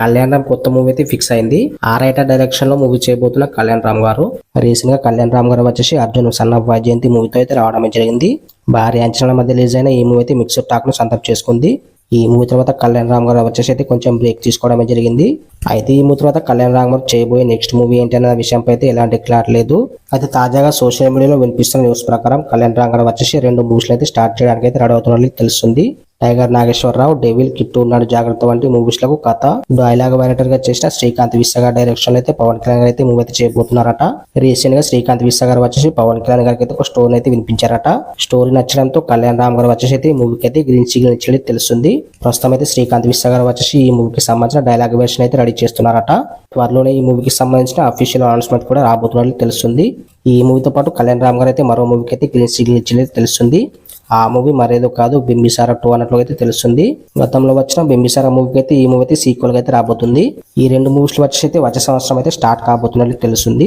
కళ్యాణ్ రామ్ కొత్త మూవీ అయితే ఫిక్స్ అయింది. ఆ డైరెక్షన్లో మూవీ చేయబోతున్న కళ్యాణ్ రామ్ గారు. రీసెంట్గా కళ్యాణ్ రామ్ గారు వచ్చేసి అర్జున్ సన్ ఆఫ్ వైజయంతి మూవీతో అయితే రావడం జరిగింది. భారీ అంచనాల మధ్య రిలీజ్ అయిన ఈ మూవీ అయితే మిక్స్డ్ టాక్ను సంతప్ చేసుకుంది. ఈ మూవీ తర్వాత కళ్యాణ్ రామ్ గారు వచ్చేసి అయితే కొంచెం బ్రేక్ తీసుకోవడమే జరిగింది. అయితే ఈ మూవీ తర్వాత కళ్యాణ్ రామ్ గారు చేయబోయే నెక్స్ట్ మూవీ ఏంటి అనే విషయంపై అయితే ఎలాంటి క్లారిటీ లేదు. అయితే తాజాగా సోషల్ మీడియాలో వినిపిస్తున్న న్యూస్ ప్రకారం కళ్యాణ్ రామ్ గారు వచ్చేసి రెండు మూవీస్ అయితే స్టార్ట్ చేయడానికి అయితే రెడీ అవుతున్నట్లు తెలుస్తుంది. టైగర్ నాగేశ్వరరావు డెవిల్ కిట్టు ఉన్నాడు జాగ్రత్త వంటి మూవీస్లకు కథ డైలాగ్ డైరెక్టర్గా చేసిన శ్రీకాంత్ విస్సగా డైరెక్షన్ అయితే పవన్ కళ్యాణ్ గారు అయితే మూవీ అయితే చేయబోతున్నారట. రీసెంట్గా శ్రీకాంత్ విస్స వచ్చేసి పవన్ కళ్యాణ్ గారికి అయితే ఒక స్టోరీ అయితే వినిపించారట. స్టోరీ నచ్చడంతో కళ్యాణ్ రామ్ గారు వచ్చేసి అయితే మూవీకి అయితే గ్రీన్ సిగ్నల్ ఇచ్చేది తెలుస్తుంది. ప్రస్తుతం అయితే శ్రీకాంత్ విస్స వచ్చేసి ఈ మూవీకి సంబంధించిన డైలాగ్ వెర్షన్ అయితే రెడీ చేస్తున్నారట. త్వరలోనే ఈ మూవీకి సంబంధించిన అఫీషియల్ అనౌన్స్మెంట్ కూడా రాబోతున్నట్లు తెలుస్తుంది. ఈ మూవీతో పాటు కళ్యాణ్ రామ్ గారు అయితే మరో మూవీకి అయితే గ్రీన్ సిగ్నల్ ఇచ్చేది తెలుస్తుంది. ఆ మూవీ మరేదో కాదు బింబిసార టూ అన్నట్లు అయితే తెలుస్తుంది. గతంలో వచ్చిన బింబిసార మూవీకి అయితే ఈ మూవీ అయితే సీక్వెల్గా అయితే రాబోతుంది. ఈ రెండు మూవీస్ వచ్చేసి అయితే వచ్చే సంవత్సరం అయితే స్టార్ట్ కాబోతున్నట్లు తెలుస్తుంది.